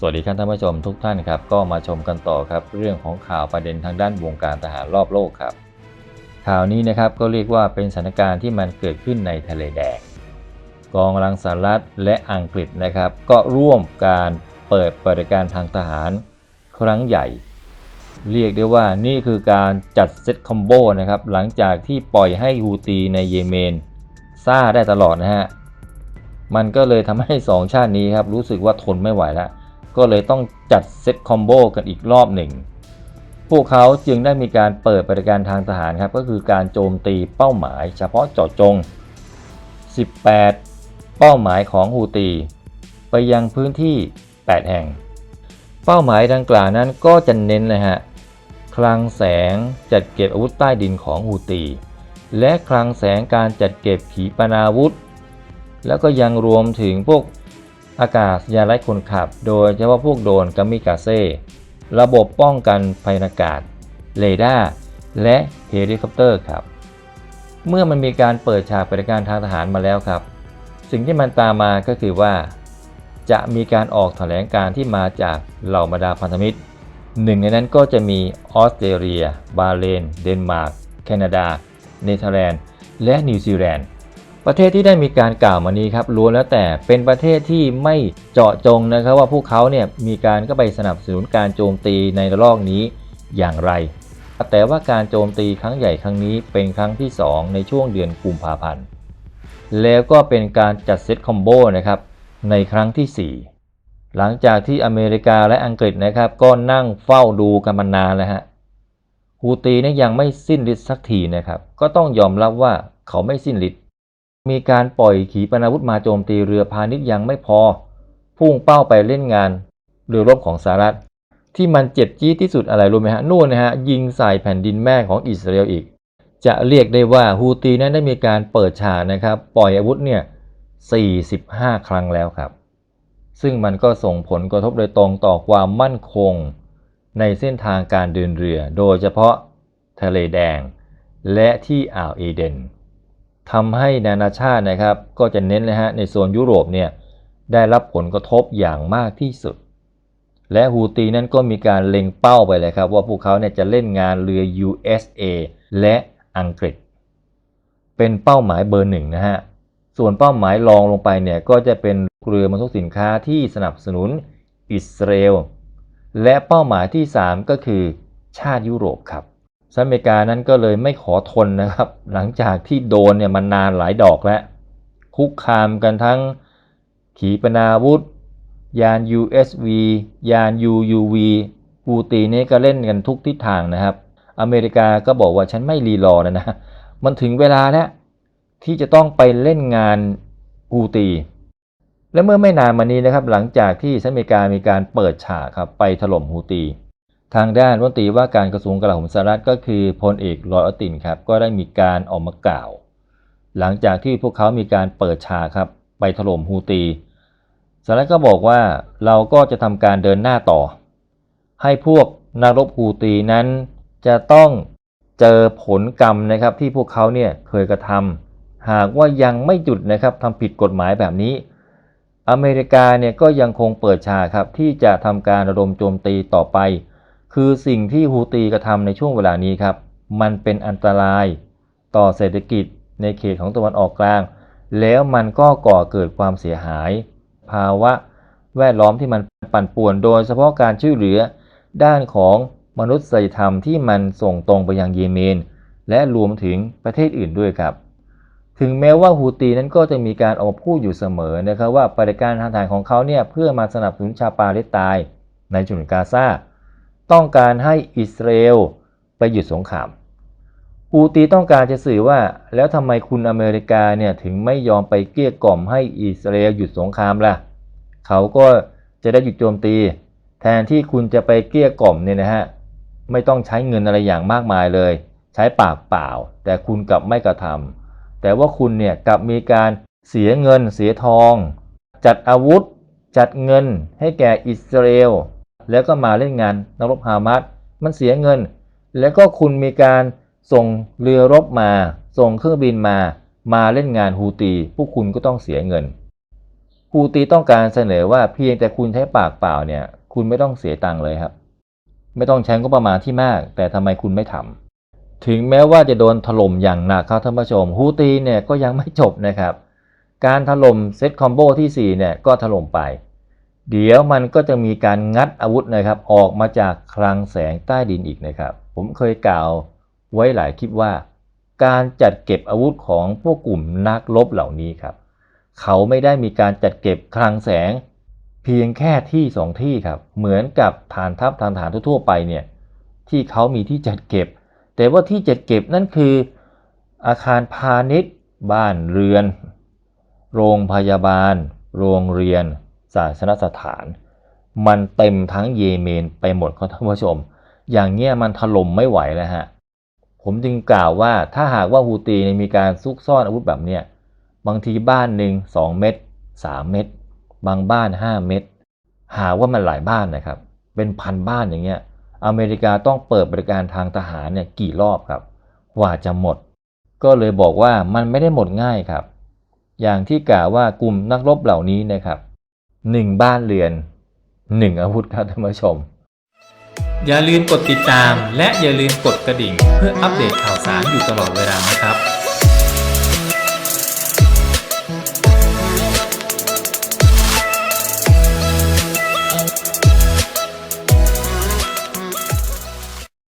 สวัสดีครับท่านผู้ชมทุกท่านครับก็มาชมกันต่อครับเรื่องของข่าวประเด็นทางด้านวงการทหารรอบโลกครับ ข่าวนี้นะครับก็เรียกว่าเป็นสถานการณ์ที่มันเกิดขึ้นในทะเลแดงกองกำลังสหรัฐและอังกฤษนะครับ ก็ร่วมการเปิดปฏิการทางทหารครั้งใหญ่ เรียกได้ว่านี่คือการจัดเซตคอมโบนะครับหลังจากที่ปล่อยให้ฮูตีในเยเมนซ่าได้ตลอดนะฮะมันก็เลยทำให้ 2 ชาตินี้ครับรู้สึกว่าทนไม่ไหวแล้ว ก็เลยต้องจัดเซตคอมโบกันอีกรอบหนึ่ง พวกเขาจึงได้มีการเปิดปฏิการทางทหารครับ ก็คือการโจมตีเป้าหมาย เฉพาะเจาะจง 18 เป้าหมายของฮูตี ไปยังพื้นที่ 8 แห่ง เป้าหมายดังกล่าวนั้นก็จะเน้นนะฮะคลังแสงจัดเก็บอาวุธใต้ดินของฮูตี และคลังแสงการจัดเก็บขีปนาวุธ แล้วก็ยังรวมถึงพวก อากาศยานไร้คนขับ โดยเฉพาะพวกโดรนกามิกาเซ่ระบบป้องกันภัยอากาศเรดาร์และเฮลิคอปเตอร์ครับ เมื่อมันมีการเปิดฉากปฏิการทางทหารมาแล้วครับ สิ่งที่มันตามมาก็คือว่า จะมีการออกแถลงการที่มาจากเหล่าบรรดาพันธมิตรหนึ่งในนั้นก็จะมีออสเตรเลีย บาเรนเดนมาร์ก แคนาดา เนเธอร์แลนด์ และนิวซีแลนด์ ประเทศที่ได้มีการกล่าวมานี้ครับล้วนแล้วแต่เป็นประเทศที่ไม่เจาะจงนะครับว่าพวกเขาเนี่ยมีการก็ไปสนับสนุนการโจมตีในระลอกนี้อย่างไร แต่ว่าการโจมตีครั้งใหญ่ครั้งนี้เป็นครั้งที่ 2 ในช่วงเดือนกุมภาพันธ์แล้วก็เป็นการจัดเซตคอมโบนะครับในครั้งที่ 4 หลังจากที่อเมริกาและอังกฤษนะครับก็นั่งเฝ้าดูกันมานานแล้วฮะฮูตีเนี่ยยังไม่สิ้นฤทธิ์สักทีนะครับก็ต้องยอมรับว่าเขาไม่สิ้นฤทธิ์ มีการปล่อยขีปนาวุธมาโจมตีเรือพาณิชย์ยังไม่พอ พุ่งเป้าไปเล่นงานเรือรบของสหรัฐ ที่มันเจ็บจี๊ดที่สุดอะไรรู้ไหมฮะนู่นนะฮะยิงใส่แผ่นดินแม่ของอิสราเอลอีก จะเรียกได้ว่าฮูตีนั้นได้มีการเปิดฉากนะครับปล่อยอาวุธเนี่ย 45 ครั้งแล้วครับ ซึ่งมันก็ส่งผลกระทบโดยตรงต่อความมั่นคง ในเส้นทางการเดินเรือ โดยเฉพาะทะเลแดง และที่อ่าวเอเดน ทำให้นานาชาตินะครับ ก็จะเน้นนะฮะในโซนยุโรปเนี่ยได้รับผลกระทบอย่างมากที่สุด และฮูตีนั้นก็มีการเล็งเป้าไปเลยครับ ว่าพวกเขาเนี่ยจะเล่นงานเรือ USA และอังกฤษ เป็นเป้าหมายเบอร์หนึ่งนะฮะส่วนเป้าหมายรองลงไปเนี่ยก็จะเป็นเรือบรรทุกสินค้าที่สนับสนุนอิสราเอลและเป้าหมายที่ 3 ก็คือชาติยุโรปครับ สหรัฐอเมริกานั้นก็เลยไม่ขอทนนะครับ หลังจากที่โดนเนี่ยมันนานหลายดอกแล้ว คุกคามกันทั้งขีปนาวุธ ยาน USV ยาน UUV ปูตีนี่ก็เล่นกันทุกทิศทางนะครับ อเมริกาก็บอกว่าฉันไม่รีรอแล้วนะ มันถึงเวลาแล้วที่จะต้องไปเล่นงานฮูตี และเมื่อไม่นานมานี้นะครับ หลังจากที่สหรัฐอเมริกามีการเปิดฉากครับไปถล่มฮูตี ทางด้านรัฐมนตรีว่าการกระทรวงกลาโหมสหรัฐก็คือพลเอกลอยอตินครับก็ได้มีการออกมากล่าว หลังจากที่พวกเขามีการเปิดฉากครับไปถล่มฮูตีสหรัฐก็บอกว่าเราก็จะทำการเดินหน้าต่อ ให้พวกนักรบฮูตีนั้นจะต้องเจอผลกรรมนะครับที่พวกเขาเนี่ยเคยกระทำหากว่ายังไม่หยุดนะครับทำผิดกฎหมายแบบนี้ อเมริกาเนี่ยก็ยังคงเปิดฉากครับที่จะทำการระดมโจมตีต่อไป คือสิ่งที่ฮูตีกระทำในช่วงเวลานี้ครับ มันเป็นอันตรายต่อเศรษฐกิจในเขตของตะวันออกกลาง แล้วมันก็ก่อเกิดความเสียหาย ภาวะแวดล้อมที่มันปั่นป่วนโดยเฉพาะการช่วยเหลือ ด้านของมนุษยธรรมที่มันส่งตรงไปยังเยเมน และรวมถึงประเทศอื่นด้วยครับ ถึงแม้ว่าฮูตีนั้นก็จะมีการออกมาพูดอยู่เสมอนะครับว่าปฏิการทางทหารของเขาเนี่ยเพื่อมาสนับสนุนชาปาเลสไตน์ในจุนกาซา ต้องการให้อิสราเอลไปหยุดสงครามฮูตีต้องการจะสื่อว่า แล้วทำไมคุณอเมริกาเนี่ยถึงไม่ยอมไปเกลี้ยกล่อมให้อิสราเอลหยุดสงครามล่ะ เขาก็จะได้หยุดโจมตี แทนที่คุณจะไปเกลี้ยกล่อมเนี่ยนะฮะไม่ต้องใช้เงินอะไรอย่างมากมายเลย ใช้ปากเปล่า แต่คุณกลับไม่กระทำแต่ว่าคุณเนี่ยกลับมีการเสียเงินเสียทอง จัดอาวุธ จัดเงินให้แก่อิสราเอล แล้วก็มาเล่นงานนักรบฮามาสมันเสียเงิน แล้วก็คุณมีการส่งเรือรบมา ส่งเครื่องบินมา มาเล่นงานฮูตีพวกคุณก็ต้องเสียเงินฮูตีต้องการเสนอว่าเพียงแต่คุณใช้ปากเปล่าเนี่ย คุณไม่ต้องเสียตังค์เลยครับ ไม่ต้องใช้งบประมาณที่มาก แต่ทำไมคุณไม่ทำถึงแม้ว่าจะโดนถล่มอย่างหนักครับท่านผู้ชมฮูตีเนี่ยก็ยังไม่จบนะครับ การถล่มเซตคอมโบที่4เนี่ยก็ถล่มไป เดี๋ยวมันก็จะมีการงัดอาวุธนะครับ ออกมาจากคลังแสงใต้ดินอีกนะครับ ผมเคยกล่าวไว้หลายคลิปว่า การจัดเก็บอาวุธของพวกกลุ่มนักรบเหล่านี้ครับ เขาไม่ได้มีการจัดเก็บคลังแสง เพียงแค่ที่สองที่ครับ เหมือนกับฐานทัพฐานฐานทั่วๆไปเนี่ยที่เขามีที่จัดเก็บ แต่ว่าที่จัดเก็บนั่นคือ อาคารพาณิชย์ บ้านเรือน โรงพยาบาล โรงเรียน ศาสนสถาน มันเต็มทั้งเยเมนไปหมดครับท่านผู้ชม อย่างเงี้ยมันถล่มไม่ไหวแล้วฮะ ผมจึงกล่าวว่าถ้าหากว่าฮูตีมีการซุกซ่อนอาวุธแบบเนี้ยบางทีบ้านหนึ่ง2เม็ด3เม็ดบางบ้าน5เม็ดหาว่ามันหลายบ้านนะครับ เป็นพันบ้านอย่างเงี้ยอเมริกาต้องเปิดบริการทางทหารเนี่ยกี่รอบครับกว่าจะหมด ก็เลยบอกว่ามันไม่ได้หมดง่ายครับ อย่างที่กล่าวว่ากลุ่มนักรบเหล่านี้นะครับ หนึ่งบ้านเรือนหนึ่งอาวุธครับท่านผู้ชม อย่าลืมกดติดตาม และอย่าลืมกดกระดิ่ง เพื่ออัปเดตข่าวสารอยู่ตลอดเวลานะครับ